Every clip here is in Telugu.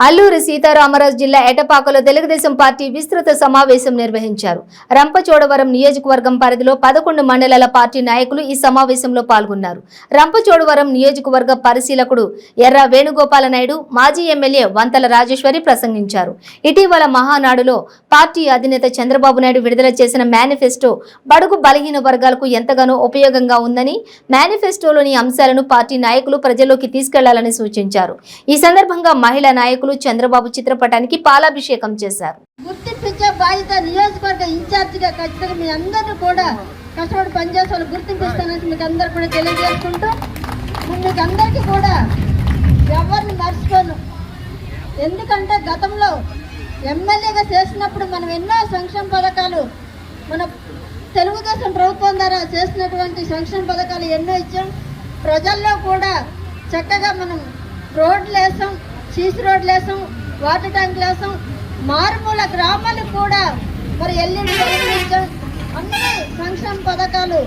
అల్లూరి సీతారామరాజు జిల్లా ఎటపాకలో తెలుగుదేశం పార్టీ విస్తృత సమావేశం నిర్వహించారు. రంపచోడవరం నియోజకవర్గం పరిధిలో పదకొండు మండలాల పార్టీ నాయకులు ఈ సమావేశంలో పాల్గొన్నారు. రంపచోడవరం నియోజకవర్గ పరిశీలకుడు ఎర్ర వేణుగోపాల నాయుడు మాజీ ఎమ్మెల్యే వంతల రాజేశ్వరి ప్రసంగించారు. ఇటీవల మహానాడులో పార్టీ అధినేత చంద్రబాబు నాయుడు విడుదల చేసిన మేనిఫెస్టో బడుగు బలహీన వర్గాలకు ఎంతగానో ఉపయోగంగా ఉందని మేనిఫెస్టోలోని అంశాలను పార్టీ నాయకులు ప్రజల్లోకి తీసుకెళ్ళాలని సూచించారు. ఈ సందర్భంగా మహిళా నాయకులు చంద్రబాబు చిత్రపటానికి పాలాభిషేకం చేశారు. గుర్తింపించే బాధ్యత నియోజకవర్గ ఇన్ఛార్జిగా ఖచ్చితంగా మీ అందరూ కూడా కష్టపడి పనిచేసే వాళ్ళు గుర్తింపిస్తానని మీకు అందరు కూడా తెలియజేసుకుంటూ మీకు అందరికీ కూడా ఎవరిని మర్చిపోను. ఎందుకంటే గతంలో ఎమ్మెల్యేగా చేసినప్పుడు మనం ఎన్నో సంక్షేమ పథకాలు మన తెలుగుదేశం ప్రభుత్వం ద్వారా చేసినటువంటి సంక్షేమ పథకాలు ఎన్నో ఇచ్చాం. ప్రజల్లో కూడా చక్కగా మనం రోడ్లు వేసాం. సీసీ రోడ్లు వేసాం వాటర్ ట్యాంకులు వేసాం మారుమూల గ్రామాలకు కూడా మరి ఎల్ఈడి అన్ని సంక్షేమ పథకాలు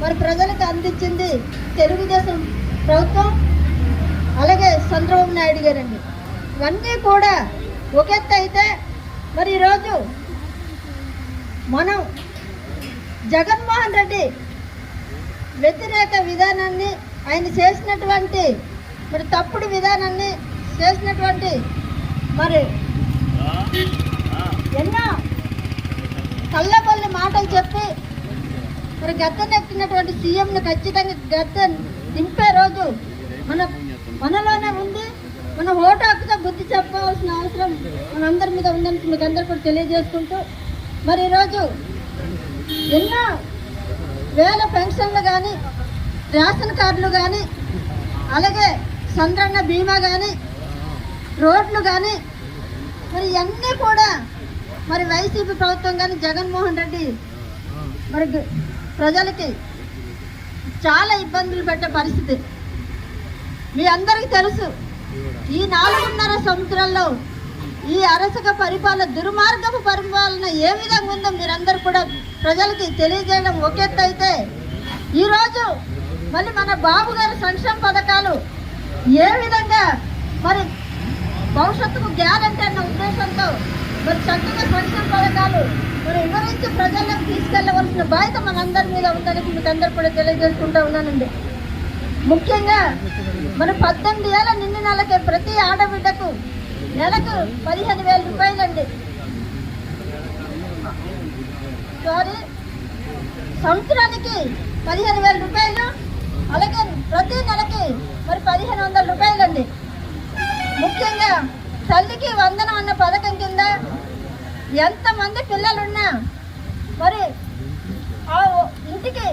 మరి ప్రజలకు అందించింది తెలుగుదేశం ప్రభుత్వం. అలాగే చంద్రబాబు నాయుడు గారండి. ఇవన్నీ కూడా ఒక అయితే మరి ఈరోజు మనం జగన్మోహన్ రెడ్డి వ్యతిరేక విధానాన్ని ఆయన చేసినటువంటి మరి తప్పుడు విధానాన్ని చేసినటువంటి మరి ఎన్నో కళ్ళబల్లి మాటలు చెప్పి మరి గద్దెనెక్కినటువంటి సీఎంను ఖచ్చితంగా గద్దె దింపే రోజు మన మనలోనే ఉంది. మన ఓటు హక్కుతో బుద్ధి చెప్పవలసిన అవసరం మనందరి మీద ఉందని మీకు అందరు కూడా తెలియజేసుకుంటూ మరి ఈరోజు ఎన్నో వేల పెన్షన్లు కానీ రేషన్ కార్డులు కానీ అలాగే చంద్రన్న బీమా కానీ రోడ్లు కానీ మరి ఇవన్నీ కూడా మరి వైసీపీ ప్రభుత్వం కానీ జగన్మోహన్ రెడ్డి మరి ప్రజలకి చాలా ఇబ్బందులు పెట్టే పరిస్థితి. మీ అందరికీ తెలుసు ఈ నాలుగున్నర సంవత్సరాల్లో ఈ అరసక పరిపాలన దుర్మార్గపు పరిపాలన ఏ విధంగా ఉందో మీరందరూ కూడా ప్రజలకి తెలియజేయడం ఒక అయితే ఈరోజు మళ్ళీ మన బాబు గారి సంక్షేమ పథకాలు ఏ విధంగా మరి భవిష్యత్తుకు గ్యారంటీ అన్న ఉద్దేశంతో మరి చక్కగా సంక్షేమ పథకాలు మరి వివరించి ప్రజలకు తీసుకెళ్ళవలసిన బాధ్యత మనందరి మీద ఉందని మీకు అందరు కూడా తెలియజేసుకుంటా ఉన్నానండి. ముఖ్యంగా మన పద్దెనిమిది ఏళ్ళ నిండి నెలకే ప్రతి ఆడబిడ్డకు నెలకు పదిహేను వేల రూపాయలండి. సారీ సంవత్సరానికి పదిహేను వేల రూపాయలు అలాగే ప్రతి నెలకి మరి పదిహేను వందల రూపాయలండి. ముఖ్యంగా తల్లికి వందనం అన్న పథకం కింద ఎంతమంది పిల్లలున్నా మరి ఆ ఇంటికి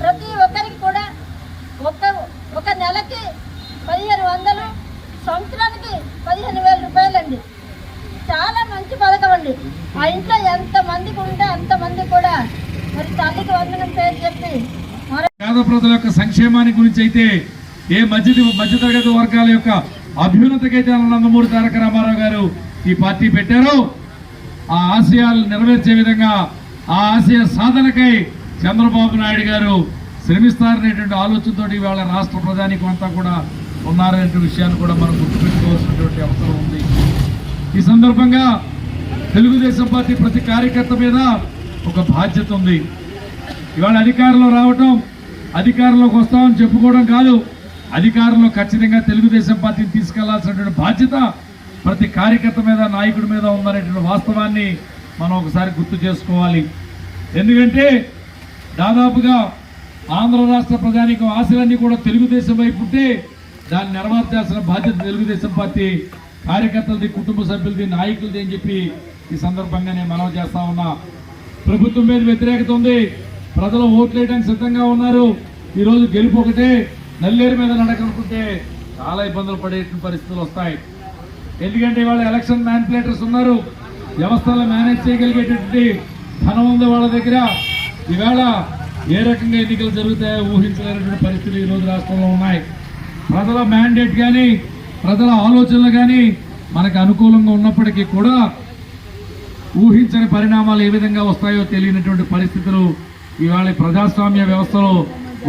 ప్రతి ఒక్కరికి కూడా ఒక ఒక నెలకి పదిహేను వందలు సంవత్సరానికి పదిహేను వేల రూపాయలండి. చాలా మంచి పథకం అండి. ఆ ఇంట్లో ఎంతమందికి ఉంటే అంతమంది కూడా మరి తల్లికి వందనం పేరు చెప్పి పేద ప్రజల యొక్క సంక్షేమాన్ని గురించి అయితే ఏ మధ్య మధ్యతరగతి వర్గాల యొక్క అభ్యున్నతికైతే నందమూరి తారక రామారావు గారు ఈ పార్టీ పెట్టారు. ఆ ఆశయాలు నెరవేర్చే విధంగా ఆ ఆశయ సాధనకై చంద్రబాబు నాయుడు గారు శ్రమిస్తారనేటువంటి ఆలోచనతో ఇవాళ రాష్ట్ర ప్రజానికి అంతా కూడా ఉన్నారనే విషయాన్ని కూడా మనం గుర్తుపెట్టుకోవాల్సినటువంటి అవసరం ఉంది. ఈ సందర్భంగా తెలుగుదేశం పార్టీ ప్రతి కార్యకర్త మీద ఒక బాధ్యత ఉంది. ఇవాళ అధికారంలో రావటం అధికారంలోకి వస్తామని చెప్పుకోవడం కాదు. అధికారంలో ఖచ్చితంగా తెలుగుదేశం పార్టీని తీసుకెళ్ళాల్సినటువంటి బాధ్యత ప్రతి కార్యకర్త మీద నాయకుడి మీద ఉందనేటువంటి వాస్తవాన్ని మనం ఒకసారి గుర్తు చేసుకోవాలి. ఎందుకంటే దాదాపుగా ఆంధ్ర రాష్ట్ర ప్రజానికి ఆశలన్నీ కూడా తెలుగుదేశం వైపు ఉంటే దాన్ని నెరవేర్చాల్సిన బాధ్యత తెలుగుదేశం పార్టీ కార్యకర్తలది కుటుంబ సభ్యులది నాయకులది అని చెప్పి ఈ సందర్భంగా నేను మనవి చేస్తా ఉన్నా. ప్రభుత్వం మీద వ్యతిరేకత ఉంది. ప్రజలు ఓట్లు వేయడానికి సిద్ధంగా ఉన్నారు. ఈరోజు గెలుపు ఒకటే. నల్లేరు మీద నడకనుకుంటే చాలా ఇబ్బందులు పడేటువంటి పరిస్థితులు వస్తాయి. ఎందుకంటే ఇవాళ ఎలక్షన్ మ్యానిపులేటర్స్ ఉన్నారు. వ్యవస్థలను మేనేజ్ చేయగలిగేటటువంటి ధనం ఉంది వాళ్ళ దగ్గర. ఈవేళ ఏ రకంగా ఎన్నికలు జరుగుతాయో ఊహించలేనటువంటి పరిస్థితులు ఈ రోజు రాష్ట్రంలో ఉన్నాయి. ప్రజల మ్యాండేట్ కానీ ప్రజల ఆలోచనలు కానీ మనకు అనుకూలంగా ఉన్నప్పటికీ కూడా ఊహించని పరిణామాలు ఏ విధంగా వస్తాయో తెలియనటువంటి పరిస్థితులు ఇవాళ ప్రజాస్వామ్య వ్యవస్థలో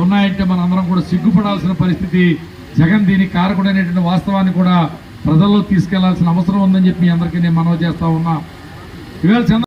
ఉన్నాయంటే మనందరం కూడా సిగ్గుపడాల్సిన పరిస్థితి జగన్ దీనికి కారకుడైనటువంటి వాస్తవాన్ని కూడా ప్రజల్లో తీసుకెళ్ళాల్సిన అవసరం ఉందని చెప్పి అందరికీ నేను మనవి చేస్తా ఉన్నా. ఇవాళ